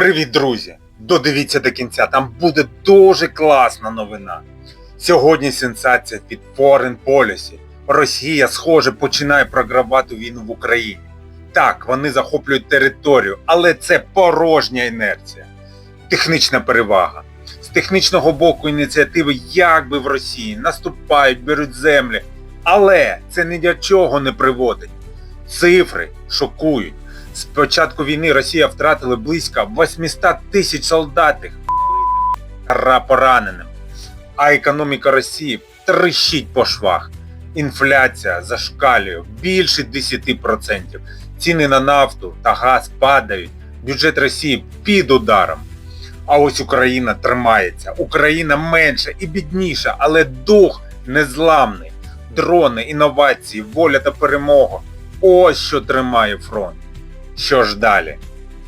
Привіт, друзі! Додивіться до кінця, там буде дуже класна новина. Сьогодні сенсація під Foreign Policy. Росія, схоже, починає програвати війну в Україні. Так, вони захоплюють територію, але це порожня інерція. Технічна перевага. З технічного боку ініціативи якби в Росії наступають, беруть землі. Але це ні до чого не приводить. Цифри шокують. З початку війни Росія втратила близько 800 тисяч солдатів пораненим. А економіка Росії трещить по швах. Інфляція зашкалює більше 10%. Ціни на нафту та газ падають. Бюджет Росії під ударом. А ось Україна тримається. Україна менша і бідніша, але дух незламний. Дрони, інновації, воля та перемога. Ось що тримає фронт. Що ж далі?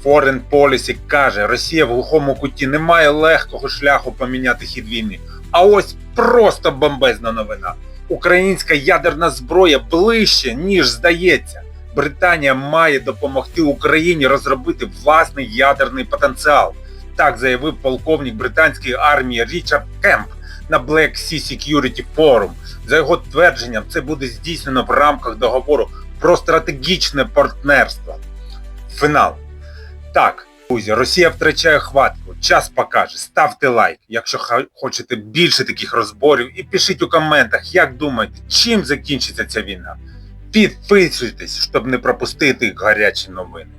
Foreign Policy каже, Росія в глухому куті не має легкого шляху поміняти хід війни. А ось просто бомбезна новина. Українська ядерна зброя ближче, ніж здається. Британія має допомогти Україні розробити власний ядерний потенціал. Так заявив полковник британської армії Річард Кемп на Black Sea Security Forum. За його твердженням, це буде здійснено в рамках договору про стратегічне партнерство. Фінал. Так, друзі, Росія втрачає хватку. Час покаже. Ставте лайк, якщо хочете більше таких розборів, і пишіть у коментах, як думаєте, чим закінчиться ця війна. Підписуйтесь, щоб не пропустити гарячі новини.